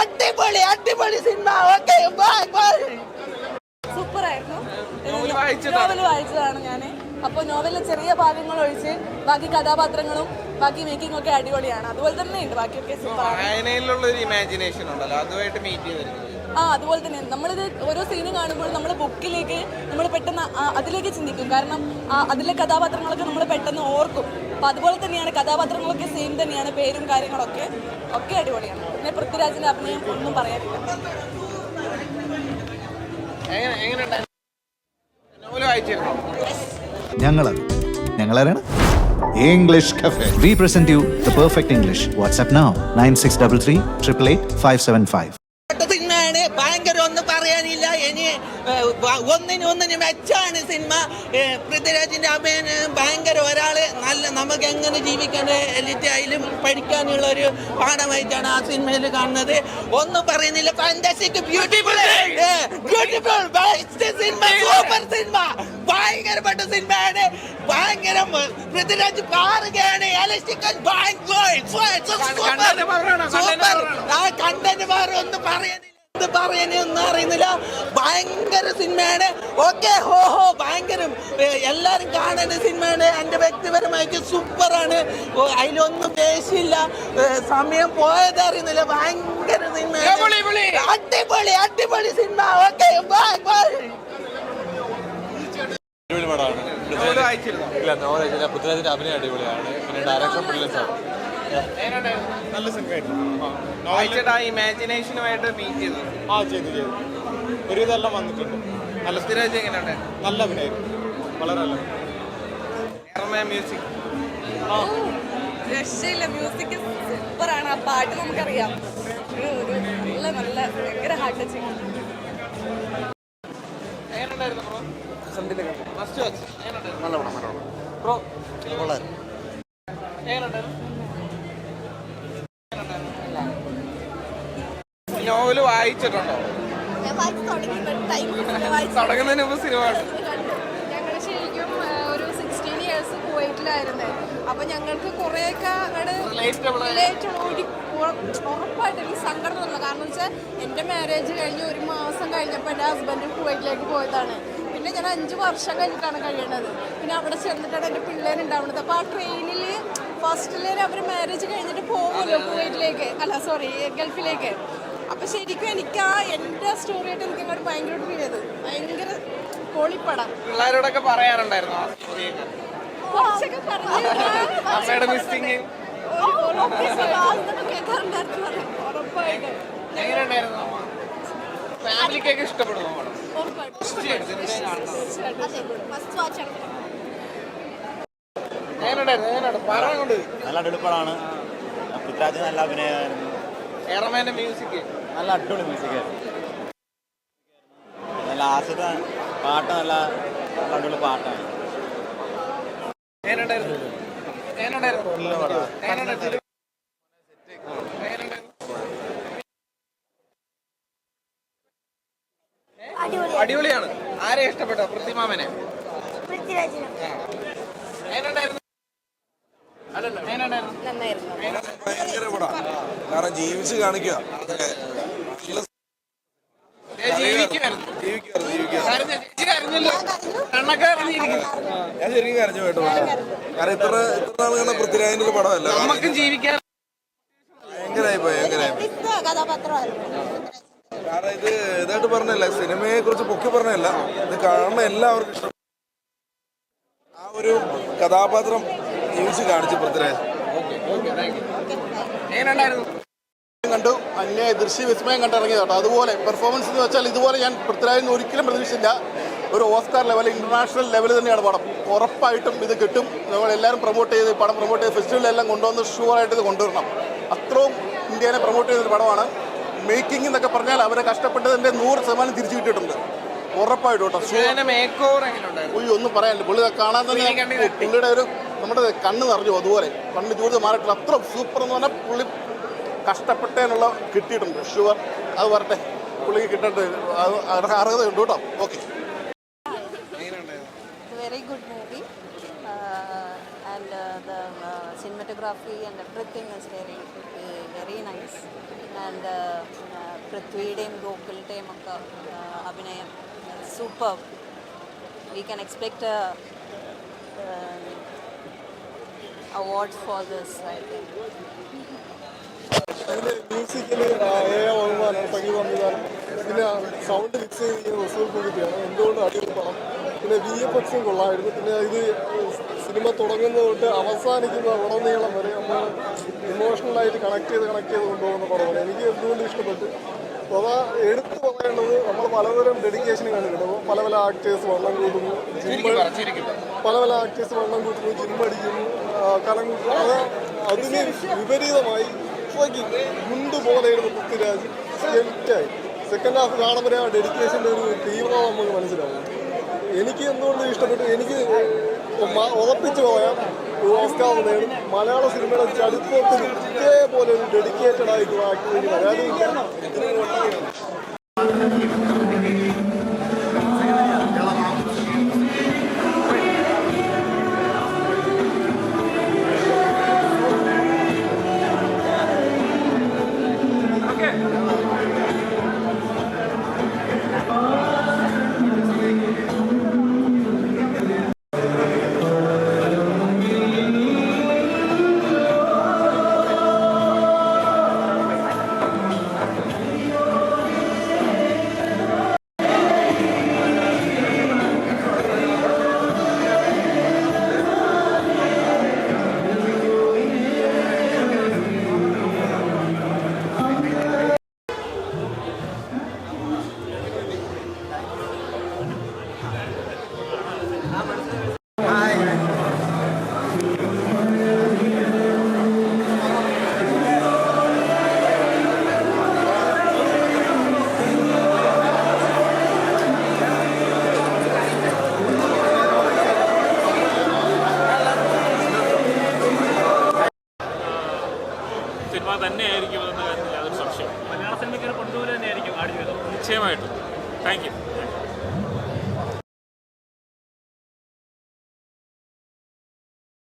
അടിപൊളി അടിപൊളി cinema. Okay bye bye. Super ആയിരുന്നു നോവൽ വായിച്ചതാണ്. നോവൽ വായിച്ചതാണ് ഞാൻ അപ്പോൾ നോവലിലെ ചെറിയ ഭാഗങ്ങൾ ഒഴിച്ച് ബാക്കി കഥാപാത്രങ്ങളും ബാക്കി മേക്കിംഗ് ഒക്കെ അടിപൊളിയാണ്. അതുപോലെ തന്നെ ഉണ്ട് ബാക്കിയൊക്കെ സൂപ്പറാണ്. ഒരു ഇമാജിനേഷൻ ഉണ്ടല്ലോ അതുമായിട്ട് മീറ്റ് ചെയ്തിരിക്കുന്നത് ആ അതുപോലെ തന്നെ നമ്മളിത് ഓരോ സീന് കാണുമ്പോൾ നമ്മൾ ബുക്കിലേക്ക് നമ്മൾ പെട്ടെന്ന് അതിലേക്ക് ചിന്തിക്കും. കാരണം അതിലെ കഥാപാത്രങ്ങളൊക്കെ നമ്മൾ പെട്ടെന്ന് ഓർക്കും. അപ്പം അതുപോലെ തന്നെയാണ് കഥാപാത്രങ്ങളൊക്കെ സെയിം തന്നെയാണ് പേരും കാര്യങ്ങളൊക്കെ ഒക്കെ അടിപൊളിയാണ്. പിന്നെ പൃഥ്വിരാജിന്റെ അഭിനയം ഒന്നും പറയാനില്ല. ഞങ്ങളത്. ഞങ്ങളാരാണ്? English cafe we present you the perfect English WhatsApp now nine six double three triple eight five seven five ഭയങ്കര ഒന്നും പറയാനില്ല. ഒന്നിന് ഒന്നിന് മെച്ചാണ് സിനിമ. പൃഥ്വിരാജിന്റെ പൃഥ്വിരാജിന്റെ അഭിനയം ഭയങ്കര ഒരാൾ. നല്ല നമുക്ക് എങ്ങനെ ജീവിക്കേണ്ട എലിറ്റായാലും പഠിക്കാനുള്ള ഒരു പാഠമായിട്ടാണ് ആ സിനിമയിൽ കാണുന്നത്. ഒന്നും പറയുന്നില്ല. Fantastic beautiful beautiful cinema super cinema ഭയങ്കരപ്പെട്ട സിനിമയാണ്. ഭയങ്കര പൃഥ്വിരാജ് പാറുകയാണ് കണ്ടന്റ് വേറെ ഒന്നും പറയാനില്ല എന്ത് പറയാനൊന്നും അറിയുന്നില്ല. ഭയങ്കര സിനിമയാണ്. ഓക്കെ ഹോ ഹോ ഭയങ്കര. എല്ലാവരും കാണേണ്ട സിനിമയാണ്. എന്റെ വ്യക്തിപരമായിട്ട് സൂപ്പറാണ്. അതിലൊന്നും പേശില്ല സമയം പോയത് അറിയുന്നില്ല. ഭയങ്കര പൊളി. അടിപൊളി അടിപൊളി സിനിമ. Okay bye by. അടിപൊളി പടമാണ്. ഇല്ല നോവൽ ഇല്ല പൃഥ്വിരാജിന്റെ അഭിനയം അടിപൊളിയാണ്. പിന്നെ ഡയറക്ഷൻ പിള്ളേഴ്സാണ് നല്ല സിനിമയായിരുന്നു. ഇമാജിനേഷനുമായിട്ട് മീറ്റ് ചെയ്തു. ആ ചെയ്തു ചെയ്തു. ഒരു ഇതെല്ലാം വന്നിട്ടുണ്ട്. നല്ല പൃഥ്വിരാജ് എങ്ങനെയുണ്ട്? നല്ല അഭിനയം വളരെ നല്ല മ്യൂസിക് രക്ഷയില്ല. മ്യൂസിക് സൂപ്പറാണ് ആ പാട്ട് നമുക്കറിയാം. ഒരു നല്ല നല്ല ഭയങ്കര ഹാർട്ട് ടച്ചിങ് ഫസ്റ്റ് വാച്ച് നല്ല പടം നല്ല പടം. ബ്രോ എങ്ങനെയുണ്ടായിരുന്നു? നോവൽ വായിച്ചിട്ടുണ്ടോ? തുടങ്ങുന്നതിന് മുമ്പ് സിനിമ ശരിക്കും ഒരു സിക്സ്റ്റീൻ ഇയേഴ്സ് കുവൈറ്റിലായിരുന്നു അപ്പൊ ഞങ്ങൾക്ക് കുറേയൊക്കെ ഉറപ്പായിട്ട് എനിക്ക് സങ്കടം തോന്നുന്നു കാരണം വെച്ചാൽ എന്റെ മാരേജ് കഴിഞ്ഞ് ഒരു മാസം കഴിഞ്ഞപ്പോൾ എന്റെ ഹസ്ബൻഡ് കുവൈറ്റിലേക്ക് പോയതാണ്. പിന്നെ ഞാൻ അഞ്ച് വർഷം കഴിഞ്ഞിട്ടാണ് കഴിയണത്. പിന്നെ അവിടെ ചെന്നിട്ടാണ് എന്റെ പിള്ളേരുണ്ടാവുന്നത് അപ്പോൾ ആ ട്രെയിനിൽ ഫസ്റ്റിലേ അവർ മാരേജ് കഴിഞ്ഞിട്ട് പോകുമല്ലോ കുവൈറ്റിലേക്ക്. അല്ല സോറി ഗൾഫിലേക്ക്. അപ്പൊ ശരിക്കും എനിക്ക് ആ എന്റെ സ്റ്റോറി ആയിട്ട് എനിക്ക് അങ്ങോട്ട് ഭയങ്കര ഫീൽ ചെയ്ത് ഭയങ്കര പൊളിപ്പടം. പിള്ളേരോടൊക്കെ സ്റ്റോറിയൊക്കെ കുറച്ചൊക്കെ പറഞ്ഞു ഉറപ്പായിട്ടും. ഫാമിലിക്കൊക്കെ ഇഷ്ടപ്പെടുന്നു നല്ല അടിപൊളിപ്പടമാണ് പൃഥ്വിരാജ് നല്ല അഭിനയമായിരുന്നു. എറമേന്റെ മ്യൂസിക് നല്ല അടിപൊളി മ്യൂസിക് നല്ല ആസിഡ് പാട്ട് നല്ല അടിപൊളി പാട്ടാണ്? അടിപൊളിയാണ്. ആരെ ഇഷ്ടപ്പെട്ടോ? പൃഥ്വിമാമനെ. എങ്ങനെയുണ്ടായിരുന്നു എങ്ങനെയുണ്ടായിരുന്നു ഭയങ്കര പടാ കാരണം ജീവിച്ച് കാണിക്കുക. ഞാൻ ശരിക്കും കരഞ്ഞു കേട്ടോ. കാരണം ഇത്ര ഇത്ര നാൾ കണ്ട പൃഥ്വിരാജിന്റെ ഒരു പടമല്ല. നമുക്കും ജീവിക്കാൻ ഭയങ്കരമായി പോയി ഭയങ്കരമായി കാരണം ഇത് ഇതായിട്ട് പറഞ്ഞല്ല സിനിമയെ കുറിച്ച് പൊക്കി പറഞ്ഞല്ല. ഇത് കാണുന്ന എല്ലാവർക്കും ഇഷ്ടം. ആ ഒരു കഥാപാത്രം ജീവിച്ച് കാണിച്ചു പൃഥ്വിരാജ്. കണ്ടു. അന്യ ദൃശ്യ വിസ്മയം കണ്ടിറങ്ങിയത് കേട്ടോ. അതുപോലെ പെർഫോമൻസ് എന്ന് വെച്ചാൽ ഇതുപോലെ ഞാൻ പൃഥ്വിരാജ് ഒരിക്കലും പ്രതീക്ഷിച്ചില്ല. ഒരു ഓസ്കാർ ലെവൽ ഇന്റർനാഷണൽ ലെവൽ തന്നെയാണ് പടം. ഉറപ്പായിട്ടും ഇത് കിട്ടും. നമ്മൾ എല്ലാവരും പ്രൊമോട്ട് ചെയ്ത് പടം പ്രൊമോട്ട് ചെയ്ത് ഫെസ്റ്റിവലെല്ലാം കൊണ്ടുവന്ന് ഷുവറായിട്ട് ഇത് കൊണ്ടുവരണം. അത്രയും ഇന്ത്യനെ പ്രൊമോട്ട് ചെയ്തൊരു പടമാണ്. മേക്കിംഗ് എന്നൊക്കെ പറഞ്ഞാൽ അവരെ കഷ്ടപ്പെട്ടതിന്റെ നൂറ് ശതമാനം തിരിച്ചു കിട്ടിയിട്ടുണ്ട്. ഉറപ്പായിട്ടും കേട്ടോ. ഒന്നും പറയാനില്ല. പുള്ളി കാണാൻ തന്നെ. പുള്ളിയുടെ ഒരു നമ്മുടെ കണ്ണ് നിറഞ്ഞു അതുപോലെ. കണ്ണ് ചൂട് മാറിയിട്ടില്ല അത്ര സൂപ്പർ എന്ന് പറഞ്ഞാൽ പുള്ളി കഷ്ടപ്പെട്ടതിനുള്ള കിട്ടിയിട്ടുണ്ട്. ഷുവർ അത് വരട്ടെ. പുള്ളിക്ക് കിട്ടട്ടെ. അത് അർഹ- അർഹതയുണ്ട് കേട്ടോ. Okay very good movie and the cinematography and everything is very very nice and uh, uh, പൃഥ്വിയുടെയും ഗോകുലിന്റെയും ഒക്കെ അഭിനയം super we can expect award for this, I think. മ്യൂസിക്കിൽ എ ബഹുമാനം സംഗീത സംവിധാനം പിന്നെ സൗണ്ട് മിക്സ് ചെയ്തിരിക്കുന്ന റസൂൽ കുതിപ്പിയാണ് എന്തുകൊണ്ട് അടിപൊളി പടം പിന്നെ വി എഫ് എക്സും കൊള്ളായിരുന്നു പിന്നെ ഇത് സിനിമ തുടങ്ങുന്നത് തൊട്ട് അവസാനിക്കുന്ന ഉടനീളം വരെ നമ്മൾ ഇമോഷണലായിട്ട് കണക്ട് ചെയ്ത് കണക്ട് ചെയ്ത് കൊണ്ടുപോകുന്ന പടമാണ്. എനിക്ക് എന്തുകൊണ്ട് ഇഷ്ടപ്പെട്ടു? അപ്പോൾ അതാ എടുത്തു പറയേണ്ടത് നമ്മൾ പലതരം ഡെഡിക്കേഷൻ കണ്ടിട്ടുണ്ട്. അപ്പോൾ പല പല ആക്ടേഴ്സ് വള്ളം കൂട്ടുന്നു. ജിമ്മ് പല പല ആക്ടേഴ്സ് വള്ളം കൂട്ടുന്നു ജിമ്മടിക്കുന്നു കലം കൂട്ടുന്നു. അത് അതിന് വിപരീതമായി മുണ്ട് ഗുണ്ട് പോലെയായിരുന്നു പൃഥ്വിരാജ് സ്കെൽറ്റായി സെക്കൻഡ് ഹാഫ് കാണുമ്പോൾ ആ ഡെഡിക്കേഷന്റെ ഒരു തീവ്രത നമുക്ക് മനസ്സിലാവും. എനിക്ക് എന്തുകൊണ്ട് ഇഷ്ടപ്പെട്ടു? എനിക്ക് ഉറപ്പിച്ചു പോയാൽ ഓസ്കാർ നേടും മലയാള സിനിമയുടെ ചരിത്രത്തിൽ ഇതേപോലെ ഒരു ഡെഡിക്കേറ്റഡ് ആയിട്ടുള്ള ആക്ടർ എനിക്ക് Okay. സിനിമ തന്നെയായിരിക്കും എന്ന കാര്യത്തിൽ യാതൊരു സംശയം മലയാള സിനിമയ്ക്ക് കൊണ്ടുപോലെ തന്നെയായിരിക്കും ആടി നിശ്ചയമായിട്ടും. Thank you